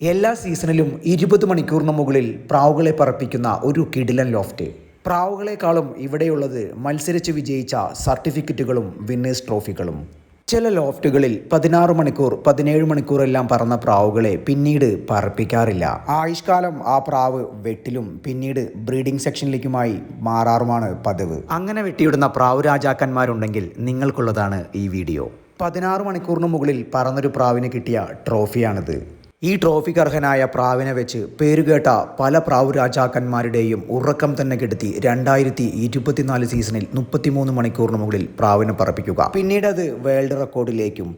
എല്ലാ സീസണിലും ഇരുപത് മണിക്കൂറിന് മുകളിൽ പ്രാവുകളെ പറപ്പിക്കുന്ന ഒരു കിടിലൻ ലോഫ്റ്റ്. പ്രാവുകളെക്കാളും ഇവിടെയുള്ളത് മത്സരിച്ച് വിജയിച്ച സർട്ടിഫിക്കറ്റുകളും വിന്നേഴ്സ് ട്രോഫികളും. ചില ലോഫ്റ്റുകളിൽ പതിനാറ് മണിക്കൂർ പതിനേഴ് മണിക്കൂറെല്ലാം പറന്ന പ്രാവുകളെ പിന്നീട് പറപ്പിക്കാറില്ല. ആയുഷ്കാലം ആ പ്രാവ് വെട്ടിലും പിന്നീട് ബ്രീഡിംഗ് സെക്ഷനിലേക്കുമായി മാറാറുമാണ് പതിവ്. അങ്ങനെ വെട്ടിയിടുന്ന പ്രാവ് രാജാക്കന്മാരുണ്ടെങ്കിൽ നിങ്ങൾക്കുള്ളതാണ് ഈ വീഡിയോ. പതിനാറ് മണിക്കൂറിന് മുകളിൽ പറന്നൊരു പ്രാവിന് കിട്ടിയ ട്രോഫിയാണിത്. ഈ ട്രോഫിക്ക് അർഹനായ പ്രാവിനെ വെച്ച് പേരുകേട്ട പല പ്രാവു രാജാക്കന്മാരുടെയും ഉറക്കം തന്നെ കെടുത്തി രണ്ടായിരത്തി ഇരുപത്തിനാല് സീസണിൽ മുപ്പത്തിമൂന്ന് മണിക്കൂറിന് മുകളിൽ പ്രാവിനെ പറപ്പിക്കുക. പിന്നീട് അത് വേൾഡ് റെക്കോർഡിലേക്കും.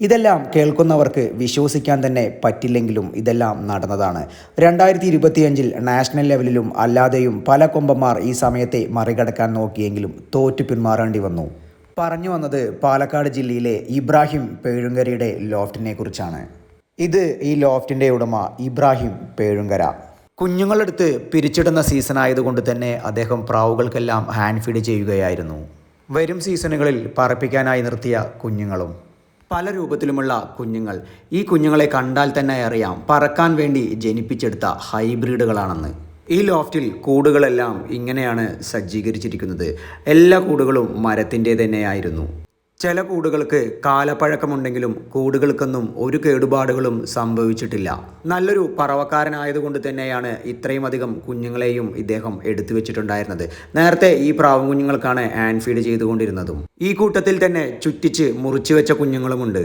ഇതെല്ലാം കേൾക്കുന്നവർക്ക് വിശ്വസിക്കാൻ തന്നെ പറ്റില്ലെങ്കിലും ഇതെല്ലാം നടന്നതാണ്. രണ്ടായിരത്തി ഇരുപത്തിയഞ്ചിൽ നാഷണൽ ലെവലിലും അല്ലാതെയും പല കൊമ്പന്മാർ ഈ സമയത്തെ മറികടക്കാൻ നോക്കിയെങ്കിലും തോറ്റു പിന്മാറേണ്ടി വന്നു. പറഞ്ഞു വന്നത് പാലക്കാട് ജില്ലയിലെ ഇബ്രാഹിം പേഴുങ്കരയുടെ ലോഫ്റ്റിനെ കുറിച്ചാണ്. ഇത് ഈ ലോഫ്റ്റിന്റെ ഉടമ ഇബ്രാഹിം പേഴുങ്കര. കുഞ്ഞുങ്ങളെടുത്ത് പിരിച്ചിടുന്ന സീസൺ ആയതുകൊണ്ട് തന്നെ അദ്ദേഹം പ്രാവുകൾക്കെല്ലാം ഹാൻഡ് ഫീഡ് ചെയ്യുകയായിരുന്നു. വരും സീസണുകളിൽ പറപ്പിക്കാനായി നിർത്തിയ കുഞ്ഞുങ്ങളും. പല രൂപത്തിലുമുള്ള കുഞ്ഞുങ്ങൾ. ഈ കുഞ്ഞുങ്ങളെ കണ്ടാൽ തന്നെ അറിയാം പറക്കാൻ വേണ്ടി ജനിപ്പിച്ചെടുത്ത ഹൈബ്രിഡുകളാണെന്ന്. ഈ ലോഫ്റ്റിൽ കൂടുകളെല്ലാം ഇങ്ങനെയാണ് സജ്ജീകരിച്ചിരിക്കുന്നത്. എല്ലാ കൂടുകളും മരത്തിന്റെ തന്നെയായിരുന്നു ചില കൂടുകൾക്ക് കാലപ്പഴക്കമുണ്ടെങ്കിലും കൂടുകൾക്കൊന്നും ഒരു കേടുപാടുകളും സംഭവിച്ചിട്ടില്ല. നല്ലൊരു പറവക്കാരനായതുകൊണ്ട് തന്നെയാണ് ഇത്രയും അധികം കുഞ്ഞുങ്ങളെയും ഇദ്ദേഹം എടുത്തു വെച്ചിട്ടുണ്ടായിരുന്നത്. നേരത്തെ ഈ പ്രാവും കുഞ്ഞുങ്ങൾക്കാണ് ആൻഫീഡ് ചെയ്തുകൊണ്ടിരുന്നതും. ഈ കൂട്ടത്തിൽ തന്നെ ചുറ്റിച്ച് മുറിച്ചു വെച്ച കുഞ്ഞുങ്ങളുമുണ്ട്.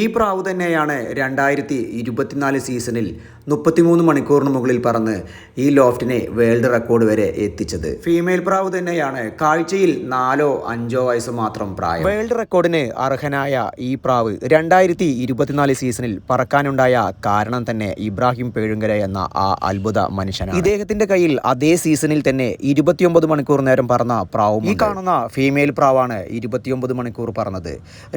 ഈ പ്രാവ് തന്നെയാണ് രണ്ടായിരത്തി ഇരുപത്തിനാല് സീസണിൽ മുപ്പത്തിമൂന്ന് മണിക്കൂറിന് മുകളിൽ പറന്ന് ഈ ലോഫ്റ്റിനെ വേൾഡ് റെക്കോർഡ് വരെ എത്തിച്ചത്. ഫീമെയിൽ പ്രാവ് തന്നെയാണ് കാഴ്ചയിൽ നാലോ അഞ്ചോ വയസ്സ് മാത്രം പ്രായം. വേൾഡ് റെക്കോർഡിന് അർഹനായ ഈ പ്രാവ് രണ്ടായിരത്തി ഇരുപത്തിനാല് സീസണിൽ പറക്കാനുണ്ടായ കാരണം തന്നെ ഇബ്രാഹിം പേഴുങ്കര എന്ന ആ അത്ഭുത മനുഷ്യനാണ്. ഇദ്ദേഹത്തിന്റെ കയ്യിൽ അതേ സീസണിൽ തന്നെ ഇരുപത്തിയൊമ്പത് മണിക്കൂർ നേരം പറന്ന പ്രാവും ഈ കാണുന്ന ഫീമെയിൽ പ്രാവാണ് ഇരുപത്തിയൊമ്പത് മണിക്കൂർ പറന്നത്.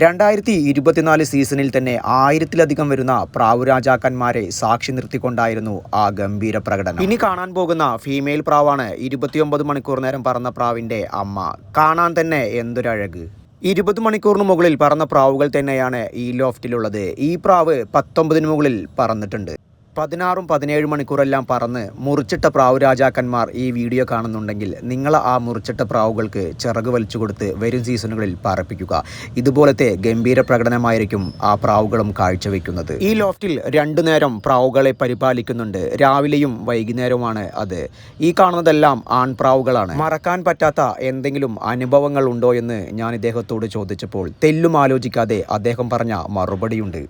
രണ്ടായിരത്തി ഇരുപത്തിനാല് സീസണിൽ തന്നെ ആയിരത്തിലധികം വരുന്ന പ്രാവു രാജാക്കന്മാരെ സാക്ഷി നിർത്തിക്കൊണ്ടായിരുന്നു ആ ഗംഭീര പ്രകടനം. ഇനി കാണാൻ പോകുന്ന ഫീമെയിൽ പ്രാവാണ് ഇരുപത്തിയൊമ്പത് മണിക്കൂർ നേരം പറന്ന പ്രാവിന്റെ അമ്മ. കാണാൻ തന്നെ എന്തൊരഴക്. ഇരുപത് മണിക്കൂറിന് മുകളിൽ പറന്ന പ്രാവുകൾ തന്നെയാണ് ഈ ലോഫ്റ്റിലുള്ളത് ഈ പ്രാവ് പത്തൊമ്പതിന് മുകളിൽ പറന്നിട്ടുണ്ട്. പതിനാറും പതിനേഴ് മണിക്കൂറെല്ലാം പറന്ന് മുറിച്ചിട്ട പ്രാവ് രാജാക്കന്മാർ ഈ വീഡിയോ കാണുന്നുണ്ടെങ്കിൽ നിങ്ങൾ ആ മുറിച്ചിട്ട പ്രാവുകൾക്ക് ചിറക് വലിച്ചു കൊടുത്ത് വരും സീസണുകളിൽ പറപ്പിക്കുക. ഇതുപോലത്തെ ഗംഭീര പ്രകടനമായിരിക്കും ആ പ്രാവുകളും കാഴ്ചവെക്കുന്നത്. ഈ ലോഫ്റ്റിൽ രണ്ടു നേരം പ്രാവുകളെ പരിപാലിക്കുന്നുണ്ട്. രാവിലെയും വൈകുന്നേരവുമാണ് അത്. ഈ കാണുന്നതെല്ലാം ആൺപ്രാവുകളാണ് മറക്കാൻ പറ്റാത്ത എന്തെങ്കിലും അനുഭവങ്ങൾ ഉണ്ടോ എന്ന് ഞാൻ ഇദ്ദേഹത്തോട് ചോദിച്ചപ്പോൾ തെല്ലും ആലോചിക്കാതെ അദ്ദേഹം പറഞ്ഞ മറുപടിയുണ്ട്.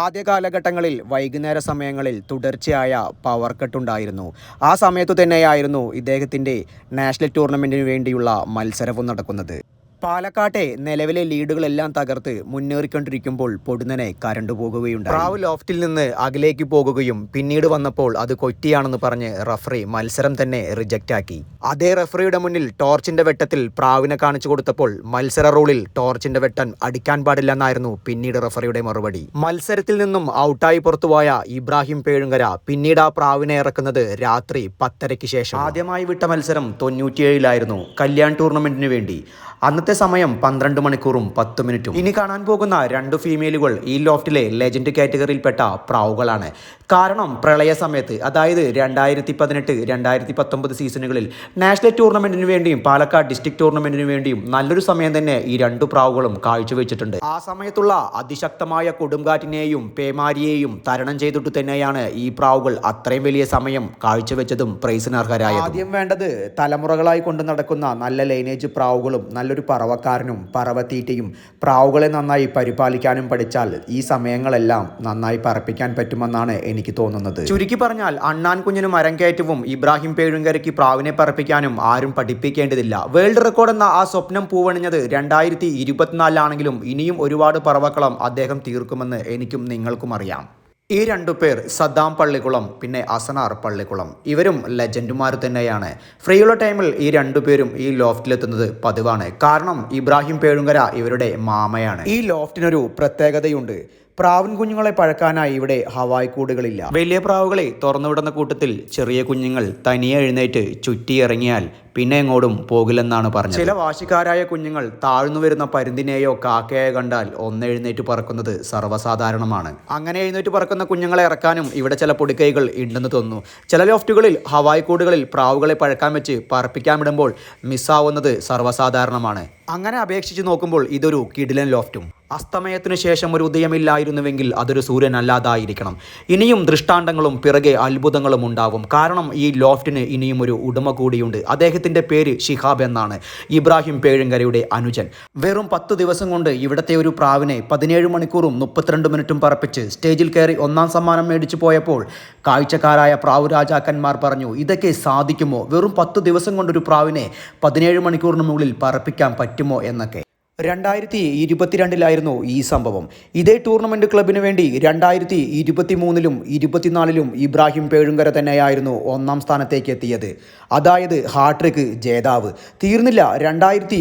ആദ്യ കാലഘട്ടങ്ങളിൽ വൈകുന്നേര സമയങ്ങളിൽ തുടർച്ചയായ പവർ കട്ട് ഉണ്ടായിരുന്നു. ആ സമയത്തു തന്നെയായിരുന്നു ഇദ്ദേഹത്തിന്റെ നാഷണൽ ടൂർണമെന്റിന് വേണ്ടിയുള്ള മത്സരവും നടക്കുന്നത്. പാലക്കാട്ടെ നിലവിലെ ലീഡുകളെല്ലാം തകർത്ത് മുന്നേറിക്കൊണ്ടിരിക്കുമ്പോൾ പൊടുന്നനെ കരണ്ടു പോകുകയുണ്ട് പ്രാവ് ലോഫ്റ്റിൽ നിന്ന് അകലേക്ക് പോകുകയും പിന്നീട് വന്നപ്പോൾ അത് കൊറ്റിയാണെന്ന് പറഞ്ഞ് റഫറി മത്സരം തന്നെ റിജക്റ്റ് ആക്കി അതേ റഫറിയുടെ മുന്നിൽ ടോർച്ചിന്റെ വെട്ടത്തിൽ പ്രാവിനെ കാണിച്ചു കൊടുത്തപ്പോൾ മത്സര റൂളിൽ ടോർച്ചിന്റെ വെട്ടൻ അടിക്കാൻ പാടില്ലെന്നായിരുന്നു പിന്നീട് റഫറിയുടെ മറുപടി. മത്സരത്തിൽ നിന്നും ഔട്ടായി പുറത്തുപോയ ഇബ്രാഹിം പേഴുങ്കര പിന്നീട് ആ പ്രാവിനെ ഇറക്കുന്നത് രാത്രി പത്തരയ്ക്ക് ശേഷം. ആദ്യമായി വിട്ട മത്സരം തൊണ്ണൂറ്റിയേഴിലായിരുന്നു. കല്യാൺ ടൂർണമെന്റിന് വേണ്ടി അന്നത്തെ സമയം പന്ത്രണ്ട് മണിക്കൂറും പത്ത് മിനിറ്റും. ഇനി കാണാൻ പോകുന്ന രണ്ട് ഫീമെയിലുകൾ ഈ ലോഫ്റ്റിലെ ലെജൻഡ് കാറ്റഗറിയിൽപ്പെട്ട പ്രാവുകളാണ്. കാരണം പ്രളയ സമയത്ത് അതായത് രണ്ടായിരത്തി പതിനെട്ട് രണ്ടായിരത്തി പത്തൊമ്പത് സീസണുകളിൽ നാഷണൽ ടൂർണമെന്റിന് വേണ്ടിയും പാലക്കാട് ഡിസ്ട്രിക്ട് ടൂർണമെന്റിന് വേണ്ടിയും നല്ലൊരു സമയം തന്നെ ഈ രണ്ടു പ്രാവുകളും കാഴ്ചവെച്ചിട്ടുണ്ട്. ആ സമയത്തുള്ള അതിശക്തമായ കൊടുങ്കാറ്റിനെയും പേമാരിയെയും തരണം ചെയ്തിട്ട് തന്നെയാണ് ഈ പ്രാവുകൾ അത്രയും വലിയ സമയം കാഴ്ചവെച്ചതും പ്രൈസിന് അർഹരായത് ആദ്യം വേണ്ടത് തലമുറകളായി കൊണ്ട് നടക്കുന്ന നല്ല ലൈനേജ് പ്രാവുകളും നല്ലൊരു പറവക്കാരനും പറവത്തീറ്റയും പ്രാവുകളെ നന്നായി പരിപാലിക്കാനും പഠിച്ചാൽ ഈ സമയങ്ങളെല്ലാം നന്നായി പറപ്പിക്കാൻ പറ്റുമെന്നാണ് എനിക്ക് തോന്നുന്നത്. ചുരുക്കി പറഞ്ഞാൽ അണ്ണാൻ കുഞ്ഞിനും അരങ്കയറ്റവും ഇബ്രാഹിം പേഴുങ്കരയ്ക്ക് പ്രാവിനെ പറപ്പിക്കാനും ആരും പഠിപ്പിക്കേണ്ടതില്ല. വേൾഡ് റെക്കോർഡ് എന്ന ആ സ്വപ്നം പൂവണിഞ്ഞത് രണ്ടായിരത്തി ഇരുപത്തിനാലിലാണെങ്കിലും ഇനിയും ഒരുപാട് പറവക്കളം അദ്ദേഹം തീർക്കുമെന്ന് എനിക്കും നിങ്ങൾക്കും അറിയാം. ഈ രണ്ടു പേർ സദ്ദാം പള്ളിക്കുളം പിന്നെ അസനാർ പള്ളിക്കുളം. ഇവരും ലെജൻഡുമാർ തന്നെയാണ്. ഫ്രീയുള്ള ടൈമിൽ ഈ രണ്ടു പേരും ഈ ലോഫ്റ്റിലെത്തുന്നത് പതിവാണ്. കാരണം ഇബ്രാഹിം പേഴുങ്കര ഇവരുടെ മാമയാണ്. ഈ ലോഫ്റ്റിനൊരു പ്രത്യേകതയുണ്ട്. പ്രാവൻ കുഞ്ഞുങ്ങളെ പഴക്കാനായി ഇവിടെ ഹവായ് കൂടുകളില്ല. വലിയ പ്രാവുകളെ തുറന്നുവിടുന്ന കൂട്ടത്തിൽ ചെറിയ കുഞ്ഞുങ്ങൾ തനിയെ എഴുന്നേറ്റ് ചുറ്റി ഇറങ്ങിയാൽ പിന്നെ എങ്ങോടും പോകില്ലെന്നാണ് പറഞ്ഞത്. ചില വാശിക്കാരായ കുഞ്ഞുങ്ങൾ താഴ്ന്നു വരുന്ന പരുന്തിനെയോ കാക്കയോ കണ്ടാൽ ഒന്നെഴുന്നേറ്റ് പറക്കുന്നത് സർവസാധാരണമാണ്. അങ്ങനെ എഴുന്നേറ്റ് പറക്കുന്ന കുഞ്ഞുങ്ങളെ ഇറക്കാനും ഇവിടെ ചില പൊടിക്കൈകൾ ഉണ്ടെന്ന് തോന്നുന്നു. ചില ലോഫ്റ്റുകളിൽ ഹവായ് കൂടുകളിൽ പ്രാവുകളെ പഴക്കാൻ വെച്ച് പറപ്പിക്കാൻ വിടുമ്പോൾ മിസ്സാവുന്നത് സർവസാധാരണമാണ്. അങ്ങനെ അപേക്ഷിച്ച് നോക്കുമ്പോൾ ഇതൊരു കിടിലൻ ലോഫ്റ്റും. അസ്തമയത്തിനു ശേഷം ഒരു ഉദയമില്ലായിരുന്നുവെങ്കിൽ അതൊരു സൂര്യൻ അല്ലാതായിരിക്കണം. ഇനിയും ദൃഷ്ടാന്തങ്ങളും പിറകെ അത്ഭുതങ്ങളും ഉണ്ടാവും. കാരണം ഈ ലോഫ്റ്റിന് ഇനിയും ഒരു ഉടമ കൂടിയുണ്ട്. അദ്ദേഹത്തിന്റെ പേര് ഷിഹാബ് എന്നാണ്. ഇബ്രാഹിം പേഴുങ്കരയുടെ അനുജൻ. വെറും പത്ത് ദിവസം കൊണ്ട് ഇവിടത്തെ ഒരു പ്രാവിനെ പതിനേഴ് മണിക്കൂറും മുപ്പത്തിരണ്ട് മിനിറ്റും പറപ്പിച്ച് സ്റ്റേജിൽ കയറി ഒന്നാം സമ്മാനം മേടിച്ചു പോയപ്പോൾ കാഴ്ചക്കാരായ പ്രാവു രാജാക്കന്മാർ പറഞ്ഞു ഇതൊക്കെ സാധിക്കുമോ? വെറും പത്ത് ദിവസം കൊണ്ടൊരു പ്രാവിനെ പതിനേഴ് മണിക്കൂറിനുള്ളിൽ പറപ്പിക്കാൻ പറ്റുമോ? എന്നൊക്കെ. രണ്ടായിരത്തി ഇരുപത്തിരണ്ടിലായിരുന്നു ഈ സംഭവം. ഇതേ ടൂർണമെന്റ് ക്ലബിന് വേണ്ടി രണ്ടായിരത്തി ഇരുപത്തി മൂന്നിലും ഇരുപത്തിനാലിലും ഇബ്രാഹിം പേഴുങ്കര തന്നെയായിരുന്നു ഒന്നാം സ്ഥാനത്തേക്ക് എത്തിയത്. അതായത് ഹാട്രിക് ജേതാവ്. തീർന്നില്ല രണ്ടായിരത്തി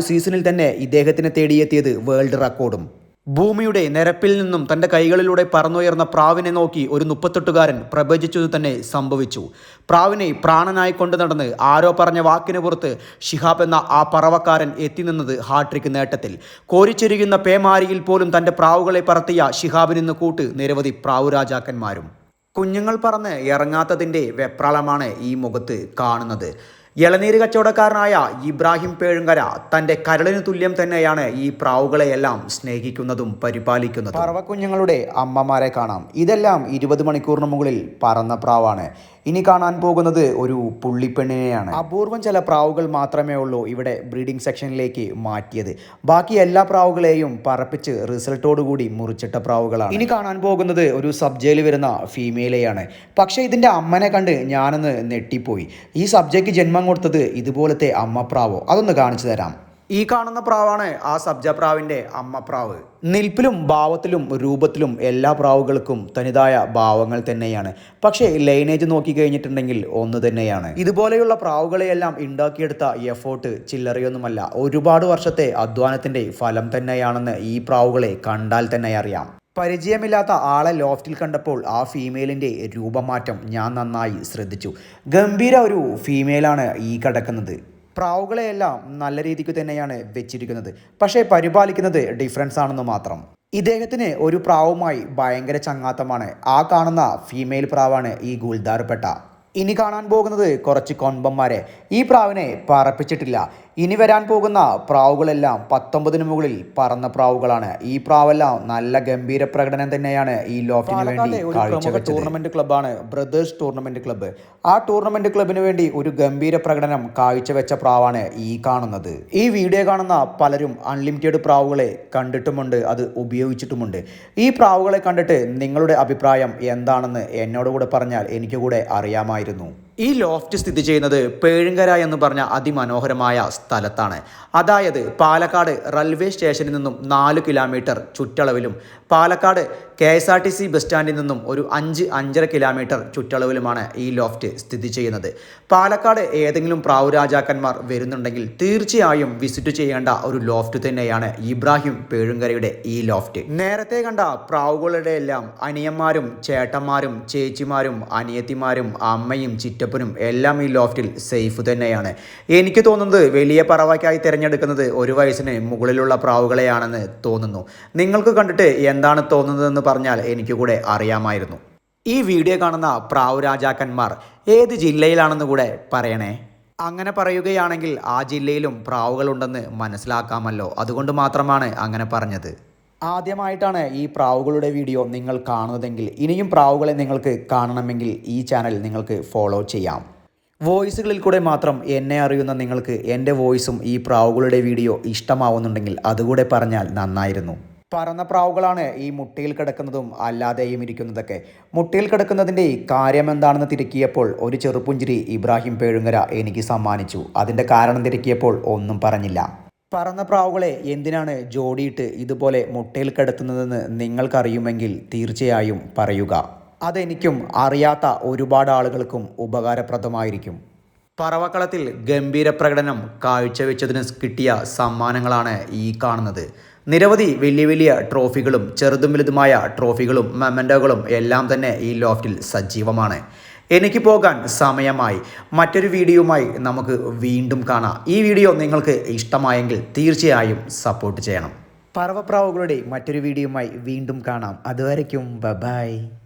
സീസണിൽ തന്നെ ഇദ്ദേഹത്തിനെ തേടിയെത്തിയത് വേൾഡ് റെക്കോർഡും. ഭൂമിയുടെ നിരപ്പിൽ നിന്നും തന്റെ കൈകളിലൂടെ പറന്നുയർന്ന പ്രാവിനെ നോക്കി ഒരു മുപ്പത്തെട്ടുകാരൻ പ്രവചിച്ചത് തന്നെ സംഭവിച്ചു. പ്രാവിനെ പ്രാണനായി കൊണ്ടു നടന്ന് ആരോ പറഞ്ഞ വാക്കിന് പുറത്ത് ഷിഹാബ് എന്ന ആ പറവക്കാരൻ എത്തി നിന്നത് ഹാട്രിക് നേട്ടത്തിൽ. കോരിച്ചെരിയുന്ന പേമാരിയിൽ പോലും തന്റെ പ്രാവുകളെ പറത്തിയ ഷിഹാബിന് നിന്ന് കൂട്ട് നിരവധി പ്രാവു രാജാക്കന്മാരും. കുഞ്ഞുങ്ങൾ പറന്ന് ഇറങ്ങാത്തതിന്റെ വെപ്രാളമാണ് ഈ മുഖത്ത് കാണുന്നത്. ഇളനീര് കച്ചവടക്കാരനായ ഇബ്രാഹിം പേഴുങ്കര തന്റെ കരളിന് തുല്യം തന്നെയാണ് ഈ പ്രാവുകളെയെല്ലാം സ്നേഹിക്കുന്നതും പരിപാലിക്കുന്നതും. പറവക്കുഞ്ഞുങ്ങളുടെ അമ്മമാരെ കാണാം. ഇതെല്ലാം ഇരുപത് മണിക്കൂറിന് മുകളിൽ പറന്ന പ്രാവാണ്. ഇനി കാണാൻ പോകുന്നത് ഒരു പുള്ളിപ്പെണ്ണിനെയാണ്. അപൂർവം ചില പ്രാവുകൾ മാത്രമേ ഉള്ളൂ ഇവിടെ ബ്രീഡിംഗ് സെക്ഷനിലേക്ക് മാറ്റിയത്. ബാക്കി എല്ലാ പ്രാവുകളെയും പറപ്പിച്ച് റിസൾട്ടോടുകൂടി മുറിച്ചിട്ട പ്രാവുകളാണ്. ഇനി കാണാൻ പോകുന്നത് ഒരു സബ്ജയിൽ വരുന്ന ഫീമെയിലെയാണ്. പക്ഷേ ഇതിന്റെ അമ്മനെ കണ്ട് ഞാനൊന്ന് നെട്ടിപ്പോയി ഈ സബ്ജയ്ക്ക് ജന്മം കൊടുത്തത് ഇതുപോലത്തെ അമ്മപ്രാവോ? അതൊന്ന് കാണിച്ചു തരാം. ഈ കാണുന്ന പ്രാവാണ് ആ സബ്ജ പ്രാവിന്റെ അമ്മ പ്രാവ്. നിൽപ്പിലും ഭാവത്തിലും രൂപത്തിലും എല്ലാ പ്രാവുകൾക്കും തനിതായ ഭാവങ്ങൾ തന്നെയാണ്. പക്ഷേ ലൈനേജ് നോക്കി കഴിഞ്ഞിട്ടുണ്ടെങ്കിൽ ഒന്ന് തന്നെയാണ്. ഇതുപോലെയുള്ള പ്രാവുകളെയെല്ലാം ഉണ്ടാക്കിയെടുത്ത എഫോർട്ട് ചില്ലറയൊന്നുമല്ല. ഒരുപാട് വർഷത്തെ അധ്വാനത്തിന്റെ ഫലം തന്നെയാണെന്ന് ഈ പ്രാവുകളെ കണ്ടാൽ തന്നെ അറിയാം. പരിചയമില്ലാത്ത ആളെ ലോഫ്റ്റിൽ കണ്ടപ്പോൾ ആ ഫീമെയിലിന്റെ രൂപമാറ്റം ഞാൻ നന്നായി ശ്രദ്ധിച്ചു. ഗംഭീര ഒരു ഫീമെയിലാണ് ഈ കിടക്കുന്നത്. പ്രാവുകളെയെല്ലാം നല്ല രീതിക്ക് തന്നെയാണ് വെച്ചിരിക്കുന്നത്. പക്ഷേ പരിപാലിക്കുന്നത് ഡിഫറൻസ് ആണെന്ന് മാത്രം. ഇദ്ദേഹത്തിന് ഒരു പ്രാവുമായി ഭയങ്കര ചങ്ങാത്തമാണ്. ആ കാണുന്ന ഫീമെയിൽ പ്രാവാണ് ഈ ഗുൽദാർപ്പെട്ട ഇനി കാണാൻ പോകുന്നത് കുറച്ച് കൊമ്പന്മാരെ ഈ പ്രാവിനെ പറപ്പിച്ചിട്ടില്ല. ഇനി വരാൻ പോകുന്ന പ്രാവുകളെല്ലാം പത്തൊമ്പതിന് മുകളിൽ പറന്ന പ്രാവുകളാണ്. ഈ പ്രാവെല്ലാം നല്ല ഗംഭീര പ്രകടനം തന്നെയാണ് ഈ ലോഫിന് വേണ്ടി കാഴ്ചവെച്ചത്. ടൂർണമെന്റ് ക്ലബ്ബാണ് ബ്രദേഴ്സ് ടൂർണമെന്റ് ക്ലബ്ബ്. ആ ടൂർണമെന്റ് ക്ലബിന് വേണ്ടി ഒരു ഗംഭീര പ്രകടനം കാഴ്ചവെച്ച പ്രാവാണ് ഈ കാണുന്നത്. ഈ വീഡിയോ കാണുന്ന പലരും അൺലിമിറ്റഡ് പ്രാവുകളെ കണ്ടിട്ടുമുണ്ട് അത് ഉപയോഗിച്ചിട്ടുമുണ്ട്. ഈ പ്രാവുകളെ കണ്ടിട്ട് നിങ്ങളുടെ അഭിപ്രായം എന്താണെന്ന് എന്നോട് കൂടെ പറഞ്ഞാൽ എനിക്ക് കൂടെ അറിയാമായിരുന്നു. ഈ ലോഫ്റ്റ് സ്ഥിതി ചെയ്യുന്നത് പേഴുങ്കര എന്ന് പറഞ്ഞ അതിമനോഹരമായ സ്ഥലത്താണ്. അതായത് പാലക്കാട് റെയിൽവേ സ്റ്റേഷനിൽ നിന്നും നാല് kilometre ചുറ്റളവിലും Palakkad K S R T C bus സ്റ്റാൻഡിൽ നിന്നും ഒരു അഞ്ച് അഞ്ചര കിലോമീറ്റർ ചുറ്റളവിലുമാണ് ഈ ലോഫ്റ്റ് സ്ഥിതി ചെയ്യുന്നത്. പാലക്കാട് ഏതെങ്കിലും പ്രാവുരാജാക്കന്മാർ വരുന്നുണ്ടെങ്കിൽ തീർച്ചയായും വിസിറ്റ് ചെയ്യേണ്ട ഒരു ലോഫ്റ്റ് തന്നെയാണ് ഇബ്രാഹിം പേഴുങ്കരയുടെ ഈ ലോഫ്റ്റ്. നേരത്തെ കണ്ട പ്രാവുകളുടെ എല്ലാം അനിയന്മാരും ചേട്ടന്മാരും ചേച്ചിമാരും അനിയത്തിമാരും അമ്മയും ചിറ്റപ്പനും എല്ലാം ഈ ലോഫ്റ്റിൽ സേഫ് തന്നെയാണ്. എനിക്ക് തോന്നുന്നത് വലിയ പറവയ്ക്കായി തിരഞ്ഞെടുക്കുന്നത് ഒരു വയസ്സിന് മുകളിലുള്ള പ്രാവുകളെയാണെന്ന് തോന്നുന്നു. നിങ്ങൾക്ക് കണ്ടിട്ട് എന്താണ് തോന്നുന്നതെന്ന് പറഞ്ഞാൽ എനിക്ക് കൂടെ അറിയാമായിരുന്നു. ഈ വീഡിയോ കാണുന്ന പ്രാവു രാജാക്കന്മാർ ഏത് ജില്ലയിലാണെന്ന് കൂടെ പറയണേ? അങ്ങനെ പറയുകയാണെങ്കിൽ ആ ജില്ലയിലും പ്രാവുകളുണ്ടെന്ന് മനസ്സിലാക്കാമല്ലോ. അതുകൊണ്ട് മാത്രമാണ് അങ്ങനെ പറഞ്ഞത്. ആദ്യമായിട്ടാണ് ഈ പ്രാവുകളുടെ വീഡിയോ നിങ്ങൾ കാണുന്നതെങ്കിൽ ഇനിയും പ്രാവുകളെ നിങ്ങൾക്ക് കാണണമെങ്കിൽ ഈ ചാനൽ നിങ്ങൾക്ക് ഫോളോ ചെയ്യാം. വോയിസുകളിൽ കൂടെ മാത്രം എന്നെ അറിയുന്ന നിങ്ങൾക്ക് എന്റെ വോയിസും ഈ പ്രാവുകളുടെ വീഡിയോ ഇഷ്ടമാവുന്നുണ്ടെങ്കിൽ അതുകൂടെ പറഞ്ഞാൽ നന്നായിരുന്നു. പറന്ന പ്രാവുകളാണ് ഈ മുട്ടയിൽ കിടക്കുന്നതും അല്ലാതെയും ഇരിക്കുന്നതൊക്കെ. മുട്ടയിൽ കിടക്കുന്നതിന്റെ കാര്യം എന്താണെന്ന് തിരക്കിയപ്പോൾ ഒരു ചെറുപുഞ്ചിരി ഇബ്രാഹിം പേഴുങ്ങര എനിക്ക് സമ്മാനിച്ചു. അതിന്റെ കാരണം തിരക്കിയപ്പോൾ ഒന്നും പറഞ്ഞില്ല. പറന്ന പ്രാവുകളെ എന്തിനാണ് ജോഡിയിട്ട് ഇതുപോലെ മുട്ടയിൽ കിടത്തുന്നതെന്ന് നിങ്ങൾക്കറിയുമെങ്കിൽ തീർച്ചയായും പറയുക. അതെനിക്കും അറിയാത്ത ഒരുപാട് ആളുകൾക്കും ഉപകാരപ്രദമായിരിക്കും. പറവക്കളത്തിൽ ഗംഭീര പ്രകടനം കാഴ്ചവെച്ചതിന് കിട്ടിയ സമ്മാനങ്ങളാണ് ഈ കാണുന്നത്. നിരവധി വലിയ വലിയ ട്രോഫികളും ചെറുതും വലുതുമായ ട്രോഫികളും മെമന്റോകളും എല്ലാം തന്നെ ഈ ലോഫ്റ്റിൽ സജീവമാണ്. എനിക്ക് പോകാൻ സമയമായി. മറ്റൊരു വീഡിയോയുമായി നമുക്ക് വീണ്ടും കാണാം. ഈ വീഡിയോ നിങ്ങൾക്ക് ഇഷ്ടമായെങ്കിൽ തീർച്ചയായും സപ്പോർട്ട് ചെയ്യണം. പറവപ്രാവുകളുടെ മറ്റൊരു വീഡിയോയുമായി വീണ്ടും കാണാം. അതുവരയ്ക്കും ബബായ് ബായ്